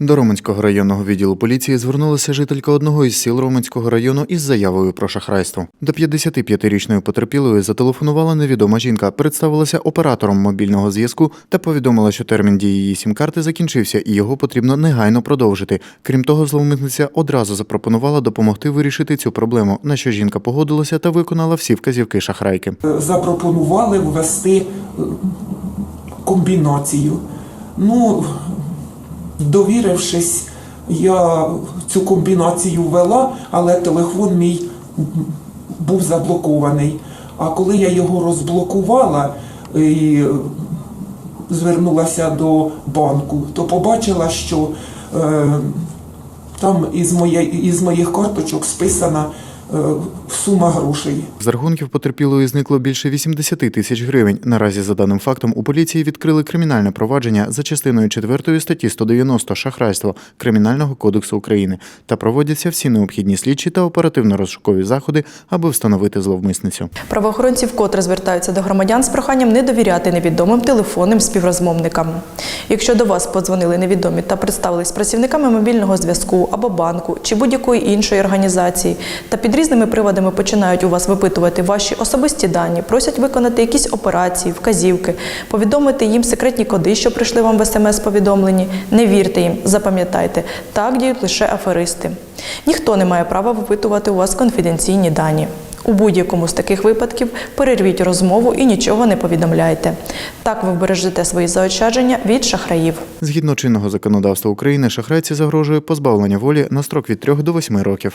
До Роменського районного відділу поліції звернулася жителька одного із сіл Роменського району із заявою про шахрайство. До 55-річної потерпілої зателефонувала невідома жінка, представилася оператором мобільного зв'язку та повідомила, що термін дії її сім-карти закінчився і його потрібно негайно продовжити. Крім того, зловмисниця одразу запропонувала допомогти вирішити цю проблему, на що жінка погодилася та виконала всі вказівки шахрайки. запропонували ввести комбінацію. Ну, довірившись, я цю комбінацію ввела, але телефон мій був заблокований. А коли я його розблокувала і звернулася до банку, то побачила, що е, там із, моє, із моїх карточок списана сума грошей. З рахунків потерпілої зникло більше 80 тисяч гривень. Наразі, за даним фактом, у поліції відкрили кримінальне провадження за частиною 4 статті 190 шахрайство Кримінального кодексу України та проводяться всі необхідні слідчі та оперативно-розшукові заходи, аби встановити зловмисницю. Правоохоронці вкотре звертаються до громадян з проханням не довіряти невідомим телефонним співрозмовникам. Якщо до вас подзвонили невідомі та представились працівниками мобільного зв'язку або банку чи будь-якої іншої організації, та різними приводами починають у вас випитувати ваші особисті дані, просять виконати якісь операції, вказівки, повідомити їм секретні коди, що прийшли вам в смс-повідомленні. Не вірте їм, запам'ятайте, так діють лише аферисти. Ніхто не має права випитувати у вас конфіденційні дані. У будь-якому з таких випадків перервіть розмову і нічого не повідомляйте. Так ви вбережете свої заощадження від шахраїв. Згідно чинного законодавства України, шахрайці загрожує позбавлення волі на строк від 3 до 8 років.